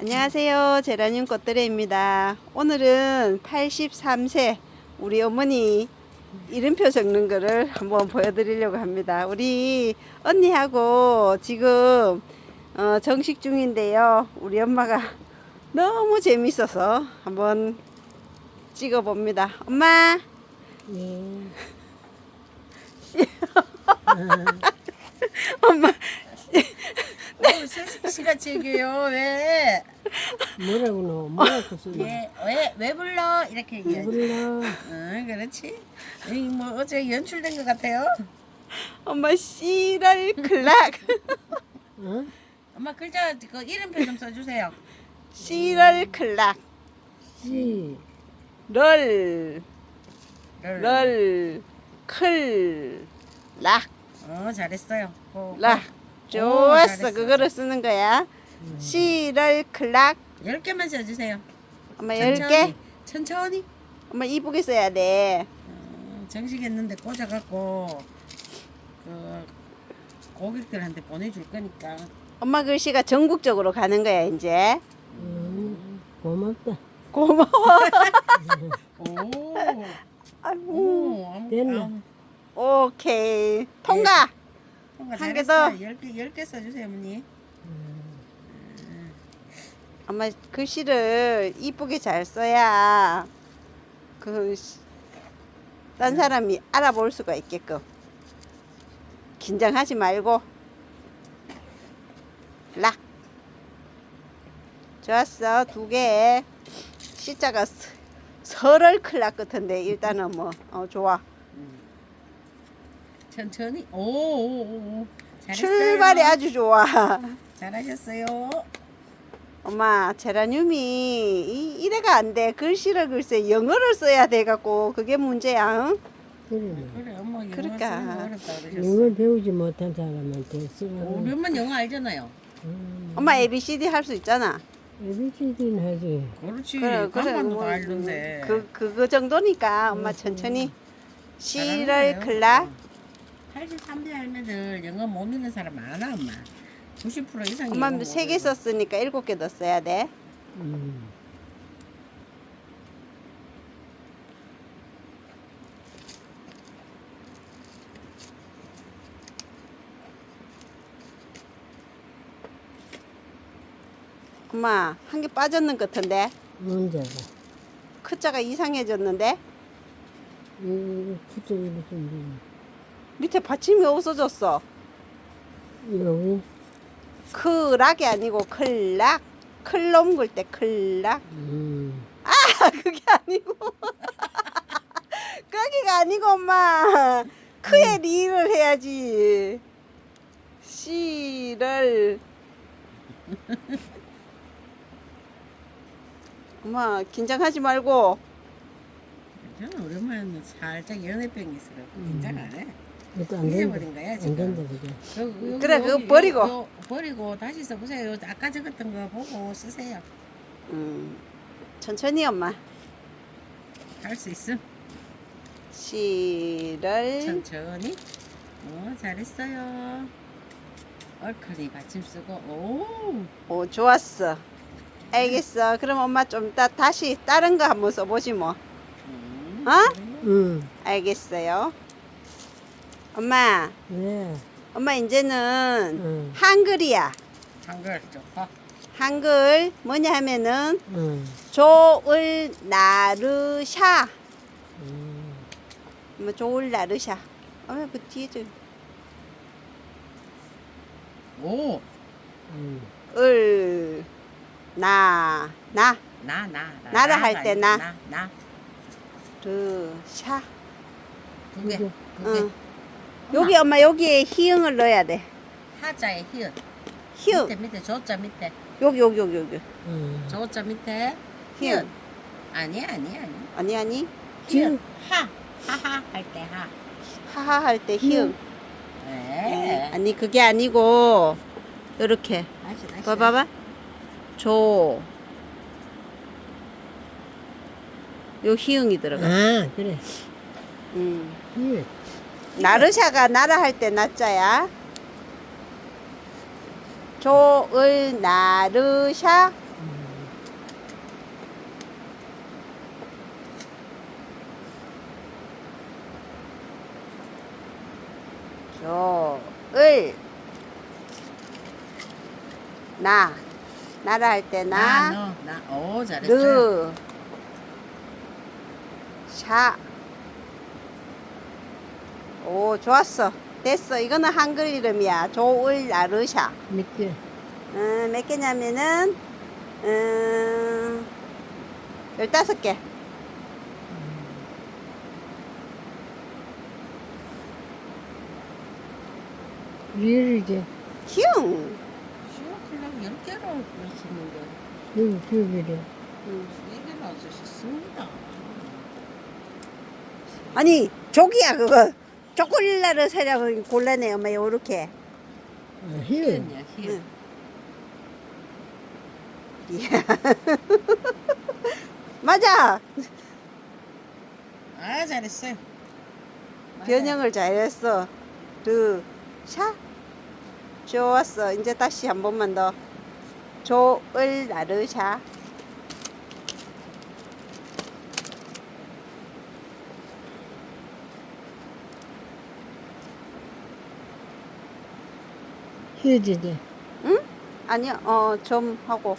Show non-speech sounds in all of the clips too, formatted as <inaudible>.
안녕하세요. 제라늄 꽃들레입니다. 오늘은 83세 우리 어머니 이름표 적는 거를 한번 보여드리려고 합니다. 우리 언니하고 지금 어, 정식 중인데요. 우리 엄마가 너무 재밌어서 한번 찍어봅니다. 엄마, 예. <laughs> 엄마, <laughs> 세식시가 책이에요. 왜? 뭐라고 너 뭐라고 써? 예, 왜, 왜 불러? 이렇게 얘기하지. 몰라. 응, 그렇지. 이 뭐 어제 연출된 것 같아요. 엄마 씨랄 클락, 어? 엄마 글자 그 이름표 좀 써주세요. 씨랄 클락, 씨. 럴, 를. 럴, 클, 락. 어, 잘했어요. 고, 고. 락. 좋았어. 잘했어. 그거를 쓰는 거야. 씨를 클락. 열 개만 써주세요. 엄마 열 천천히. 개. 천천히. 엄마 이쁘게 써야 돼. 어, 정식했는데 꽂아갖고 그 고객들한테 보내줄 거니까. 엄마 글씨가 전국적으로 가는 거야 이제. 음, 고맙다. 고마워. <laughs> 오, 아이고. 오, 아무, 됐나? 아무. 오케이. 통과. 한개 잘했어요. 더. 열 개, 열 개 써주세요, 어머니. 엄마 글씨를 이쁘게 잘 써야 그딴 사람이 알아볼 수가 있게끔. 긴장하지 말고. 락. 좋았어. 두 개. 시자가 서- 설을 클락 같은데 일단은 뭐 어, 좋아. 천천히. 오, 오, 오, 오. 잘했어요. 출발이 아주 좋아. 잘하셨어요. 엄마 제라늄이 이, 이래가 안 돼. 글씨를 글쎄 영어를 써야 돼 갖고 그게 문제야. 응? 그래. 그래, 엄마 영어 그러니까. 쓰는 거 어렵다 그러셨어. 영어 배우지 못한 사람한테. 우리 엄마 영어 알잖아요. 음, 엄마 ABCD 할 수 있잖아. ABCD는 하지. 그렇지. 그래, 그래. 간판도 뭐, 다 알던데. 그 그거 정도니까 엄마 천천히 잘하는 클라. 거예요. 83대 할매들 영어 못 읽는 사람 많아, 엄마. 90% 이상이 엄마 영어 못 세개 읽어. 썼으니까 일곱 개 더 써야 돼. 음. 엄마 한 개 빠졌는 것 같은데 문제가. 크자가 이상해졌는데 이 그쪽이 무슨 밑에 받침이 없어졌어. 여기. 클락이 아니고 클락. 클놈 글때 클락. 음. 아 그게 아니고 <laughs> 거기가 아니고 엄마 크의 리를 해야지 시를 <laughs> 엄마 긴장하지 말고 저는 오랜만에 살짝 연애병이 있어갖고 긴장 안 해. 이것도 안 된다. 잊어버린 거야, 안 지금. 된다 그게. 여- 여기, 그래, 여기, 그거 여기, 버리고. 요- 버리고 다시 써보세요. 아까 적었던 거 보고 쓰세요. 음, 천천히 엄마 할 수 있음. 시를 천천히. 어, 잘했어요. 얼큰이 받침 쓰고, 오. 오 좋았어 알겠어 그럼 엄마 좀 이따 다시 다른 거 한번 써보지 뭐 음, 어? 그래요. 음. 알겠어요 엄마 네. 엄마 이제는 음. 한글이야. 한글 좋고. 한글 뭐냐 하면은 음. 조을 나르샤. 음. 뭐 조을 나르샤. 어머 그 뒤에 저 오. 음. 을, 나, 나, 나, 나. 나 나라 나가 할때 아니고 나. 나. 나. 르, 샤. 두 개. 그게. 두 개. 응. 여기 엄마 여기에 희응을 넣어야 돼. 하자에 히읗. 희응. 밑에 밑에 조자 밑에. 여기 여기 여기 여기. 음. 조자 밑에 히읗. 히읗. 아니 아니 아니. 아니 아니. 히읗. 하. 하하 할 때 하. 하하 할 때 희응. 네. 아니 그게 아니고 이렇게. 다시 다시. 봐봐봐. 조. 요 희응이 들어가. 아, 그래. 음. 예. 나르샤가 나라 할 때 나자야. 조을 나르샤. 조을 나 나라 할 때 나. 나, 나. 오, 잘했어. 르 샤. 오, 좋았어. 됐어. 이거는 한글 이름이야. 조을 나르샤. 몇 개? 음, 몇 개냐면은, 음, 15개. 리을이지. 슝! 시어클럽 열 개로 쓰는데 여기 기억이래. 음. 세 개나 쓰셨습니다. 아니, 조기야, 그거. 초콜릿을 사려고 골라내, 엄마, 요렇게. 아, 희은. 이야. 맞아! 아, 잘했어요. 변형을 잘했어. 르, 샤. 좋았어. 이제 다시 한 번만 더. 조을 나르샤. 희은이지. 아니요, 어, 좀 하고.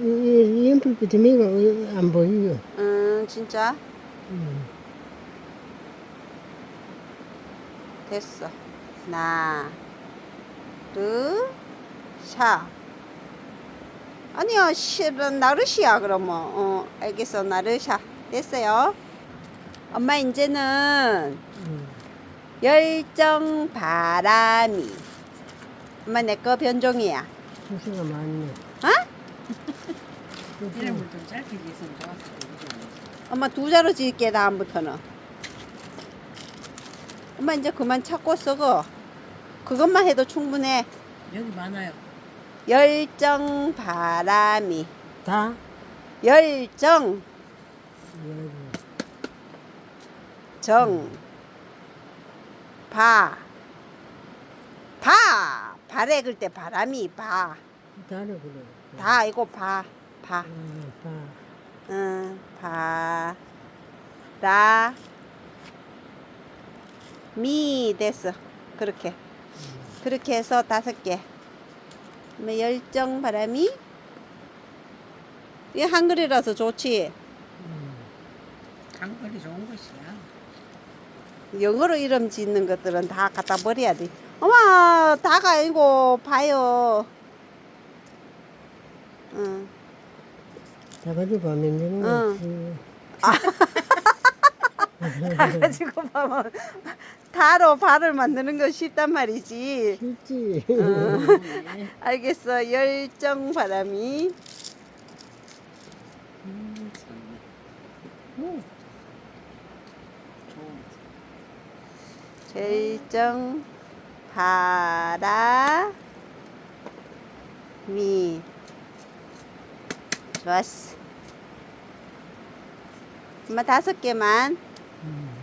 이, 이 연필 비트미가 안 보이요. 음, 진짜? 음. 됐어. 나, 르, 샤. 아니요, 실은 나르시야, 그러면. 어, 알겠어. 나르샤. 됐어요. 엄마, 이제는 음. 열정 바람이. 엄마, 내 거 변종이야. 수수가 많네. 어? 이름을 좀 짧게 지으면 좋았을 텐데. 엄마 두 자로 지을게, 다음부터는. 엄마, 이제 그만 찾고 쓰고. 그것만 해도 충분해. 여기 많아요. 열정 바람이. 다? 열정, 여기. 정, 바. 바! 발에 글 때 바람이 바. 다르 그래. 다 이거 바. 바. 아, 다. 응, 바. 라. 미 됐어. 그렇게. 그렇게 해서 다섯 개. 그다음에 열정 바람이. 이게 한글이라서 좋지. 음. 한글이 좋은 것이야. 영어로 이름 짓는 것들은 다 갖다 버려야 돼. 어머, 다가 아니고 봐요. 응. 다 가지고 가면 되는 응. 거지. 다 가지고 보면 다로 발을 만드는 거 쉽단 말이지. 쉽지. 네. <laughs> 알겠어. 열정 바람이 음, 열정 바람이 좋았어. 엄마 다섯 개만. 음.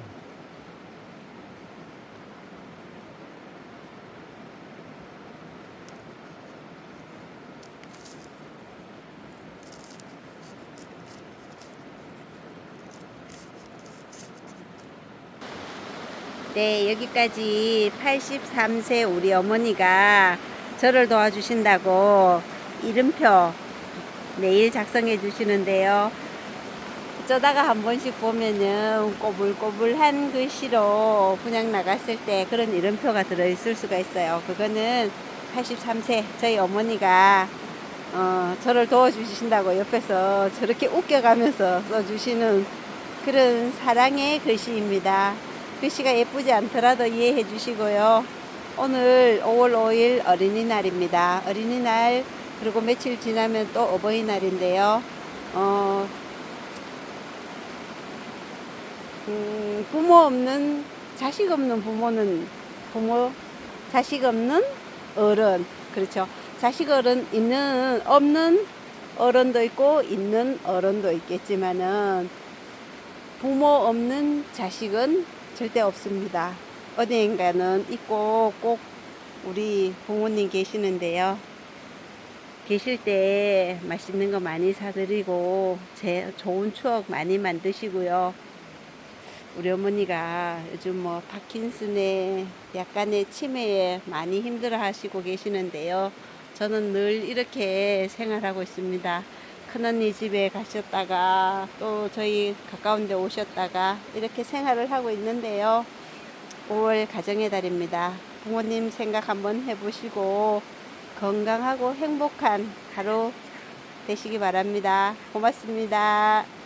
네, 여기까지 83세 우리 어머니가 저를 도와주신다고 이름표 매일 작성해 주시는데요. 어쩌다가 한 번씩 보면은 꼬불꼬불한 글씨로 분양 나갔을 때 그런 이름표가 들어있을 수가 있어요. 그거는 83세 저희 어머니가 어, 저를 도와주신다고 옆에서 저렇게 웃겨가면서 써주시는 그런 사랑의 글씨입니다. 글씨가 예쁘지 않더라도 이해해 주시고요. 오늘 5월 5일 어린이날입니다. 어린이날 그리고 며칠 지나면 또 어버이날인데요. 어, 음, 부모 없는 자식 없는 부모는 부모 자식 없는 어른 그렇죠. 자식 어른 있는 없는 어른도 있고 있는 어른도 있겠지만은 부모 없는 자식은 절대 없습니다. 어디인가는 있고 꼭 우리 부모님 계시는데요. 계실 때 맛있는 거 많이 사드리고 제 좋은 추억 많이 만드시고요. 우리 어머니가 요즘 뭐 파킨슨에 약간의 치매에 많이 힘들어 하시고 계시는데요. 저는 늘 이렇게 생활하고 있습니다. 큰언니 집에 가셨다가 또 저희 가까운 데 오셨다가 이렇게 생활을 하고 있는데요. 5월 가정의 달입니다. 부모님 생각 한번 해보시고 건강하고 행복한 하루 되시기 바랍니다. 고맙습니다.